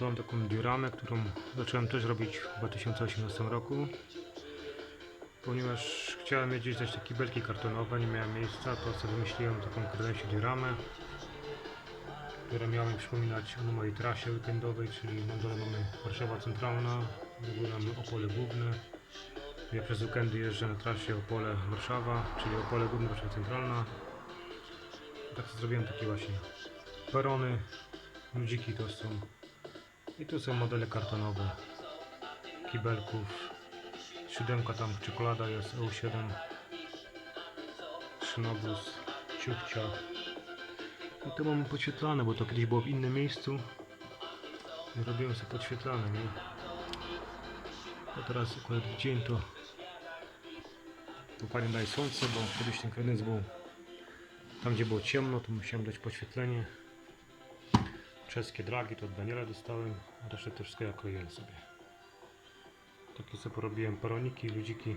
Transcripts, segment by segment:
Mam taką dioramę, którą zacząłem też robić w 2018 roku. Ponieważ chciałem mieć gdzieś takie belki kartonowe, nie miałem miejsca, to sobie wymyśliłem taką kredensię dioramę, która miała mi przypominać o mojej trasie weekendowej, czyli na dole mamy Warszawa Centralna, w górę mamy Opole Główne. Ja przez weekendy jeżdżę na trasie Opole-Warszawa, czyli Opole Główne, Warszawa Centralna. Tak zrobiłem takie właśnie perony, ludziki to są. I tu są modele kartonowe kibelków. Siódemka tam czekolada jest EU7. Szynobus, ciuchcia. I to mamy podświetlane, bo to kiedyś było w innym miejscu. I robiłem sobie podświetlane, nie? A teraz akurat dzień to to fajnie daje słońce, bo kiedyś ten kredens był tam gdzie było ciemno, to musiałem dać podświetlenie. Czeskie dragi to od Daniela dostałem, a resztę to wszystko ja kroiłem sobie. Takie sobie porobiłem peroniki, ludziki.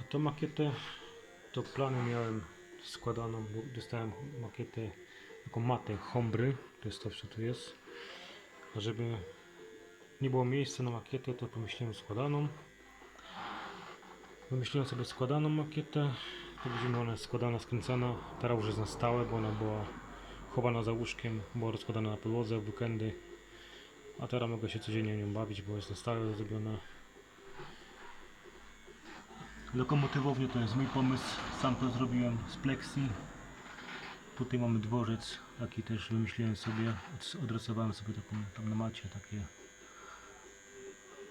A tą makietę, to plany miałem składaną, dostałem makietę, taką matę Hombry, to jest to co tu jest. A żeby nie było miejsca na makietę, to pomyślałem składaną. Wymyśliłem sobie składaną makietę. Tu widzimy, ona jest składana, skręcana. Teraz już jest na stałe, bo ona była chowana za łóżkiem, była rozkładana na podłodze w weekendy. A teraz mogę się codziennie nią bawić, bo jest na stałe zrobiona. Lokomotywownia to jest mój pomysł, sam to zrobiłem z plexi. Tutaj mamy dworzec, taki też wymyśliłem sobie, Od- odrysowałem sobie taką tam na macie takie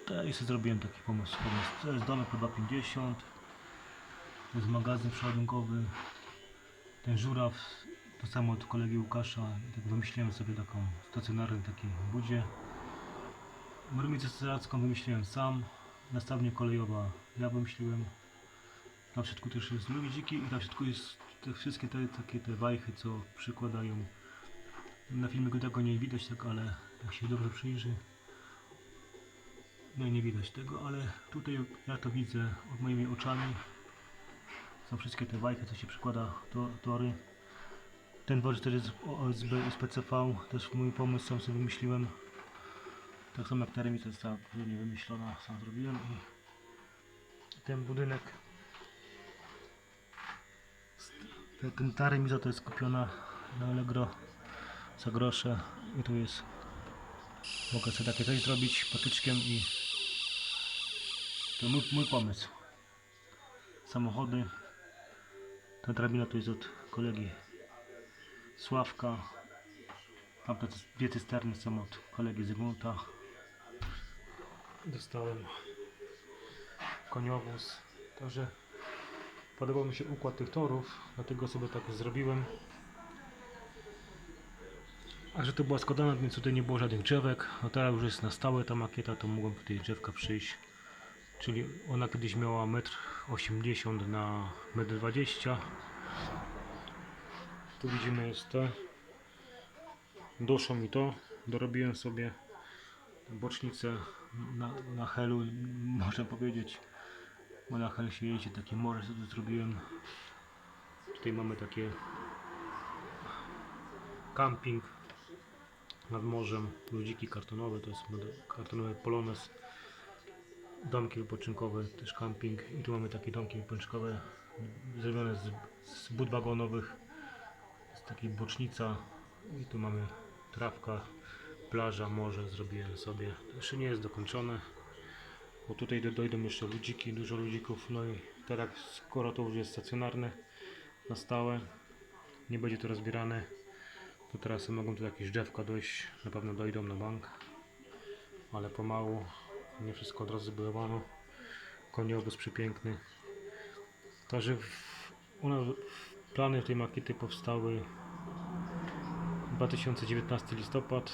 to sobie zrobiłem taki pomysł. pomysł. To jest domek po 2,50. To jest magazyn przeładunkowy. Ten żuraw, to samo od kolegi Łukasza. Tak wymyśliłem sobie taką stacjonarną takiej budzie. Mrumicę strzelecką wymyśliłem sam. Nastawnie kolejowa ja wymyśliłem. Na środku też jest ludziki i na środku jest te wszystkie te takie te wajchy, co przykładają. Na filmiku tego nie widać tak, ale jak się dobrze przyjrzy, no i nie widać tego, ale tutaj ja to widzę moimi oczami. Są wszystkie te wajki, co się przykłada do tory. Ten dworzec też jest OSB i SPCV, też mój pomysł sam sobie wymyśliłem. Tak samo jak ta remiza została później wymyślona, sam zrobiłem i ten budynek ten, ta to jest kupiona na Allegro za grosze i tu jest Mogę sobie takie coś zrobić patyczkiem i to mój, mój pomysł. Samochody. Ta drabina to jest od kolegi Sławka. Tamte dwie cysterny są od kolegi Zygmunta. Dostałem koniowóz. Także podobał mi się układ tych torów, dlatego sobie tak zrobiłem. A że to była składana, więc tutaj nie było żadnych drzewek, a teraz już jest na stałe ta makieta, to mogą tutaj drzewka przyjść. Czyli ona kiedyś miała 1,80 m na 1,20 m. Tu widzimy jest te. Doszło mi to, dorobiłem sobie bocznicę na, na helu, można powiedzieć. Bo na hel się jedzie, takie morze tu zrobiłem. Tutaj mamy takie camping nad morzem, ludziki kartonowe, to jest kartonowy polones, domki wypoczynkowe, też camping. I tu mamy takie domki wypoczynkowe zrobione z, z bud wagonowych, jest taka bocznica i tu mamy trawka, plaża, morze zrobiłem sobie, jeszcze nie jest dokończone, bo tutaj do, dojdą jeszcze ludziki, dużo ludzików, no i teraz skoro to już jest stacjonarne, na stałe, nie będzie to rozbierane, to teraz mogą tu jakieś drzewka dojść, na pewno dojdą na bank, ale pomału, nie wszystko od razu zbudowano. Koniobóz przepiękny. Także w, u nas plany tej makiety powstały 2019 listopad,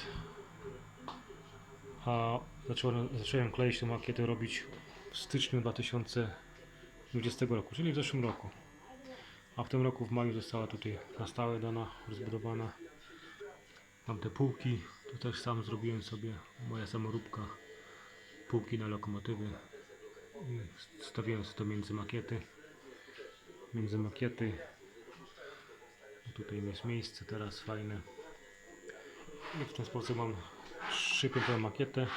a zacząłem, zacząłem kleić tę makietę robić w styczniu 2020 roku, czyli w zeszłym roku. A w tym roku w maju została tutaj na stałe dana, rozbudowana. Te półki, to też sam zrobiłem sobie, moja samoróbka. Półki na lokomotywy. Sobie to między makiety. Między makiety. Tutaj jest miejsce teraz fajne. I w ten sposób mam szypiętą makietę.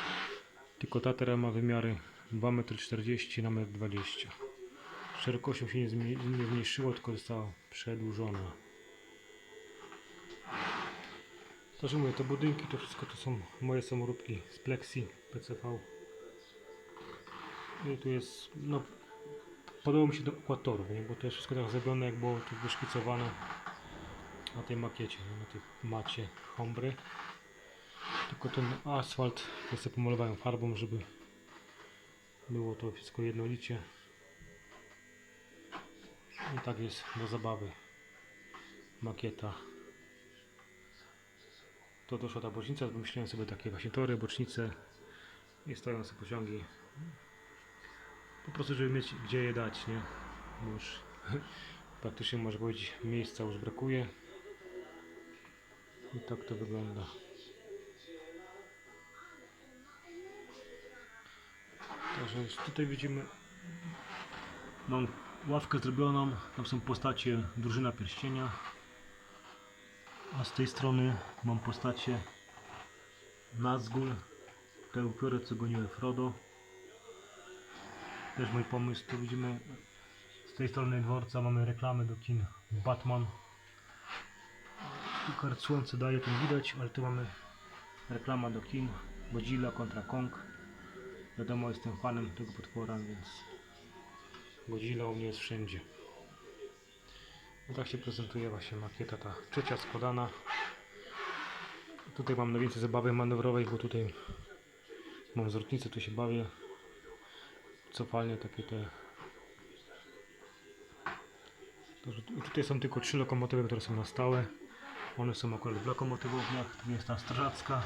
Tylko ta teraz ma wymiary 2,40 m na 1,20 m. Szerokością się nie, nie zmniejszyło, tylko została przedłużona. Także mówię, te budynki to wszystko to są moje samoróbki z Plexi PCV. I tu jest, no podobał mi się do ekwatorów, nie? bo to jest wszystko tak zrobione, jak było tu wyszkicowane na tej makiecie, na tej macie Hombry. Tylko ten asfalt to sobie pomalowałem farbą, żeby było to wszystko jednolicie. I tak jest do zabawy. Makieta. To doszła ta bocznica, wymyśliłem sobie takie właśnie tory, bocznice i stoją sobie pociągi. Po prostu, żeby mieć gdzie je dać, nie? Bo już praktycznie można powiedzieć miejsca już brakuje. I tak to wygląda. Także tutaj widzimy mam ławkę zrobioną, tam są postacie drużyna pierścienia a z tej strony mam postacie Nazgul te upiory co goniły Frodo też mój pomysł tu widzimy z tej strony dworca mamy reklamy do kin Batman tu kart słońce daje to widać ale tu mamy reklama do kin Godzilla kontra Kong wiadomo jestem fanem tego potwora więc Godzilla u mnie jest wszędzie no tak się prezentuje właśnie makieta ta trzecia składana. Tutaj mam najwięcej zabawy manewrowej, bo tutaj mam zwrotnicę, tu się bawię. Cofalnie takie te. Tutaj są tylko trzy lokomotywy, które są na stałe. One są akurat w lokomotywowniach. Tu jest ta strażacka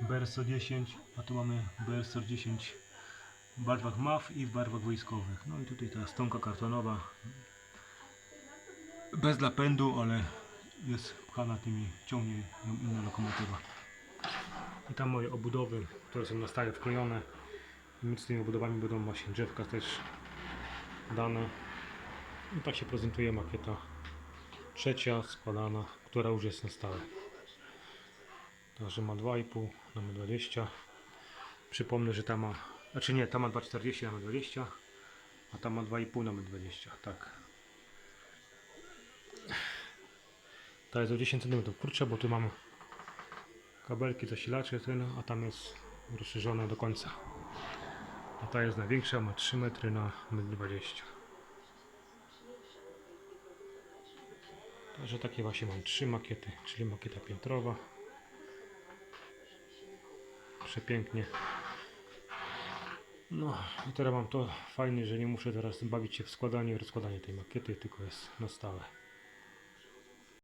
BR 10, a tu mamy BR 10 w barwach MAF i w barwach wojskowych. No i tutaj ta stonka kartonowa bez napędu, ale jest pchana tymi ciągnie ją inna lokomotywa. I tam moje obudowy, które są na stałe wklejone. I między tymi obudowami będą właśnie drzewka też dane. I tak się prezentuje makieta trzecia składana, która już jest na stałe. Także ma 2,5 na 20. Przypomnę, że ta ma, znaczy nie, ta ma 2,40 na 20, a ta ma 2,5 na 20. Tak. Ta jest o 10 cm krótsza, bo tu mam kabelki zasilacze, ten, a tam jest rozszerzone do końca. A ta jest największa, ma 3 metry na 1,20 m. Także takie właśnie mam trzy makiety, czyli makieta piętrowa. Przepięknie. No i teraz mam to fajnie, że nie muszę teraz bawić się w składaniu i rozkładaniu tej makiety, tylko jest na stałe.